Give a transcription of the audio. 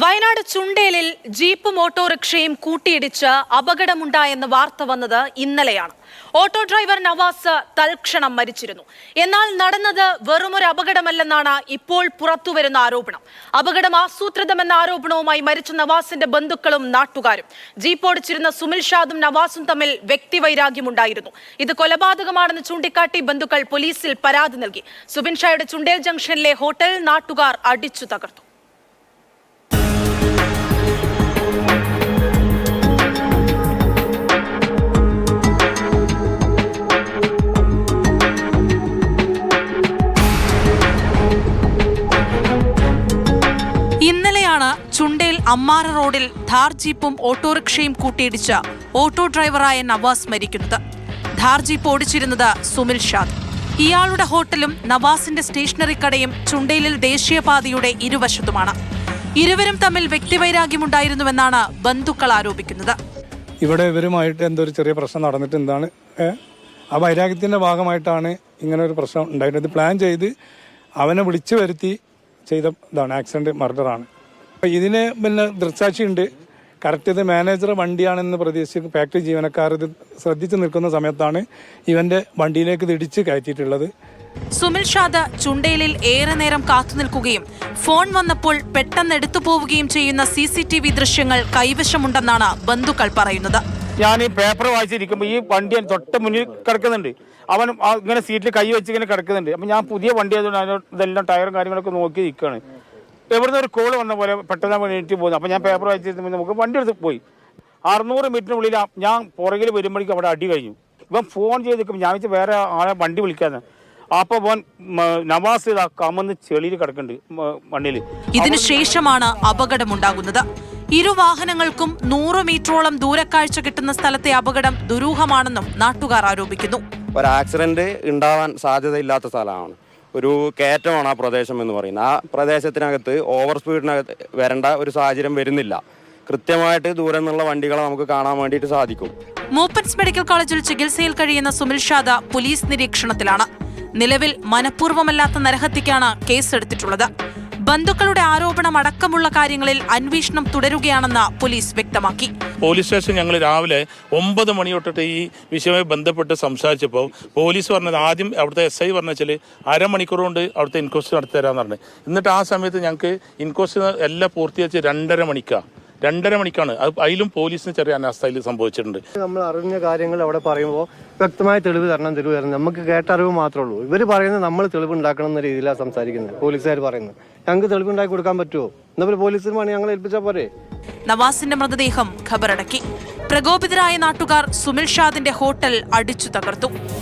Wayanad ചുണ്ടേലിൽ jeep ഓട്ടോറിക്ഷയും കൂട്ടിയിടിച്ച് അപകടമുണ്ടായെന്ന വാർത്ത വന്നത് ഇന്നലെയാണ്. ഓട്ടോ ഡ്രൈവർ നവാസ് തൽക്ഷണം മരിച്ചിരുന്നു. എന്നാൽ നടന്നത് വെറുമൊരു അപകടമല്ലെന്നാണ് ഇപ്പോൾ പുറത്തുവരുന്ന ആരോപണം. അപകടം ആസൂത്രിതമെന്ന ആരോപണവുമായി മരിച്ച നവാസിന്റെ ബന്ധുക്കളും നാട്ടുകാരും. ജീപ്പ് ഓടിച്ചിരുന്ന സുമിൽ ഷാദും നവാസും തമ്മിൽ വ്യക്തിവൈരാഗ്യമുണ്ടായിരുന്നു. ഇത് കൊലപാതകമാണെന്ന് ചൂണ്ടിക്കാട്ടി ബന്ധുക്കൾ പോലീസിൽ പരാതി നൽകി. സുബിൻ ഷായുടെ ചുണ്ടേൽ ജംഗ്ഷനിലെ ഹോട്ടൽ നാട്ടുകാർ അടിച്ചു തകർത്തു. ചുണ്ടേൽ അമ്മാറ റോഡിൽ ധാർ ജീപ്പും ഓട്ടോറിക്ഷയും കൂട്ടിയിടിച്ച ഓട്ടോ ഡ്രൈവറായ നവാസ് മരിക്കുന്നത്. ധാർ ജീപ്പ് ഓടിച്ചിരുന്നത് സുമിൽ ഷാദ്. ഇയാളുടെ ഹോട്ടലും നവാസിന്റെ സ്റ്റേഷനറി കടയും ചുണ്ടേലിൽ ദേശീയപാതയുടെ ഇരുവശത്തുമാണ്. ഇരുവരും തമ്മിൽ വ്യക്തിവൈരാഗ്യമുണ്ടായിരുന്നുവെന്നാണ് ബന്ധുക്കൾ ആരോപിക്കുന്നത്. ഇവിടെ ഇവരുമായിട്ട് എന്തോ ഒരു ചെറിയ പ്രശ്നം നടന്നിട്ട് എന്താണ് ആ വൈരാഗ്യത്തിന്റെ ഭാഗമായിട്ടാണ് ഇങ്ങനെ ഒരു പ്രശ്നം ഉണ്ടായിരുന്നത്. പ്ലാൻ ചെയ്ത് അവനെ വിളിച്ചു വരുത്തി ചെയ്ത ഇതാണ് ആക്സിഡന്റ് മർഡറാണ്. ഇതിന് പിന്നെ ദൃക്സാക്ഷിയുണ്ട്. കറക്റ്റ് ഇത് മാനേജർ വണ്ടിയാണെന്ന് പ്രതീക്ഷിച്ച് ഫാക്ടറി ജീവനക്കാർ ഇത് ശ്രദ്ധിച്ച് നിൽക്കുന്ന സമയത്താണ് ഇവന്റെ വണ്ടിയിലേക്ക് ഇത് ഇടിച്ച് കയറ്റിയിട്ടുള്ളത്. സുമിൽ ഷാദ് ചുണ്ടേലിൽ ഏറെ നേരം കാത്തുനിൽക്കുകയും ഫോൺ വന്നപ്പോൾ പെട്ടെന്ന് എടുത്തു പോവുകയും ചെയ്യുന്ന സി സി ടി വി ദൃശ്യങ്ങൾ കൈവശമുണ്ടെന്നാണ് ബന്ധുക്കൾ പറയുന്നത്. ഞാൻ ഈ പേപ്പർ വായിച്ചിരിക്കുമ്പോൾ ഈ വണ്ടി തൊട്ട് മുന്നിൽ കിടക്കുന്നുണ്ട്. അവൻ ഇങ്ങനെ സീറ്റിൽ കൈ വെച്ച് ഇങ്ങനെ കിടക്കുന്നുണ്ട്. അപ്പം ഞാൻ പുതിയ വണ്ടി ആയതുകൊണ്ട് ഇതെല്ലാം ടയറും കാര്യങ്ങളൊക്കെ നോക്കി നിൽക്കുകയാണ് എവിടുന്ന് ഒരു കോൾ വന്ന പോലെ പെട്ടെന്ന് എണീറ്റ് പോകുന്നു അപ്പം ഞാൻ പേപ്പർ വായിച്ചിരുന്നപ്പോൾ നമുക്ക് വണ്ടി എടുത്ത് പോയി. അറുന്നൂറ് മീറ്ററിനുള്ളിൽ ആ- ഞാൻ പുറകിൽ വരുമ്പോഴേക്കും അവിടെ അടി കഴിഞ്ഞു. ഇവൻ ഫോൺ ചെയ്ത് നിൽക്കുമ്പോൾ ഞാൻ വെച്ച് വേറെ ആളെ വണ്ടി വിളിക്കാന്ന്. അപ്പോൾ പോൻ നവാസ് ഇതാ കമന്ന് ചെളിയിൽ കിടക്കുന്നുണ്ട് മണ്ണിൽ ഇതിനുശേഷമാണ് അപകടമുണ്ടാകുന്നത്. ഇരു വാഹനങ്ങൾക്കും നൂറ് മീറ്ററോളം ദൂരക്കാഴ്ച കിട്ടുന്ന സ്ഥലത്തെ അപകടം ദുരൂഹമാണെന്നും നാട്ടുകാർ ആരോപിക്കുന്നു. ഒരു ആക്സിഡന്റ് ഉണ്ടാവാൻ സാധ്യതയില്ലാത്ത സ്ഥലമാണ്. ഒരു കയറ്റമാണ് ആ പ്രദേശം എന്ന് പറയുന്നത്. ആ പ്രദേശത്തിനകത്ത് ഓവർ സ്പീഡിനകത്ത് വരേണ്ട ഒരു സാഹചര്യം വരുന്നില്ല. കൃത്യമായിട്ട് ദൂരം നിന്നുള്ള വണ്ടികളെ നമുക്ക് കാണാൻ വേണ്ടിയിട്ട് സാധിക്കും. മൂപ്പൻസ് മെഡിക്കൽ കോളേജിൽ ചികിത്സയിൽ കഴിയുന്ന സുമിൽ ഷാദ പോലീസ് നിരീക്ഷണത്തിലാണ്. നിലവിൽ മനഃപൂർവമല്ലാത്ത നരഹത്യക്കാണ് കേസെടുത്തിട്ടുള്ളത്. ബന്ധുക്കളുടെ ആരോപണം അടക്കമുള്ള കാര്യങ്ങളിൽ അന്വേഷണം തുടരുകയാണെന്ന് പോലീസ് വ്യക്തമാക്കി. പോലീസ് സ്റ്റേഷൻ ഞങ്ങൾ രാവിലെ ഒമ്പത് മണി തൊട്ടിട്ട് ഈ വിഷയവുമായി ബന്ധപ്പെട്ട് സംസാരിച്ചപ്പോൾ പോലീസ് പറഞ്ഞത് ആദ്യം അവിടുത്തെ എസ് ഐ പറഞ്ഞാൽ അരമണിക്കൂർ കൊണ്ട് അവിടുത്തെ ഇൻക്വസ്റ്റ് നടത്തി തരാമെന്ന് പറഞ്ഞു. എന്നിട്ട് ആ സമയത്ത് ഞങ്ങൾക്ക് ഇൻക്വസ്റ്റ് എല്ലാം പൂർത്തിയാച്ച് രണ്ടര മണിക്കാണ് രണ്ടര മണിക്കാണ്. അത് അതിലും പോലീസിന് ചെറിയ അനാസ്ഥയിൽ സംഭവിച്ചിട്ടുണ്ട്. നമ്മൾ അറിഞ്ഞ കാര്യങ്ങൾ അവിടെ പറയുമ്പോൾ വ്യക്തമായ തെളിവ് തരണം തെളിവ് തരണം. നമുക്ക് കേട്ടറിവ് മാത്രമേ ഉള്ളൂ. ഇവർ പറയുന്നത് നമ്മൾ തെളിവ് ഉണ്ടാക്കണം എന്ന രീതിയിലാണ് സംസാരിക്കുന്നത്. പോലീസുകാർ പറയുന്നത്. ഞങ്ങൾക്ക് തെളിവ് ഉണ്ടാക്കി കൊടുക്കാൻ പറ്റുമോ? എന്നാൽ പോലീസിന് വേണമെങ്കിൽ ഞങ്ങൾ ഏൽപ്പിച്ചാൽ പോരെ? നവാസിന്റെ മൃതദേഹം ഖബറടക്കി. പ്രകോപിതരായ നാട്ടുകാർ സുമിൽ ഷാദിന്റെ ഹോട്ടൽ അടിച്ചു തകർത്തു.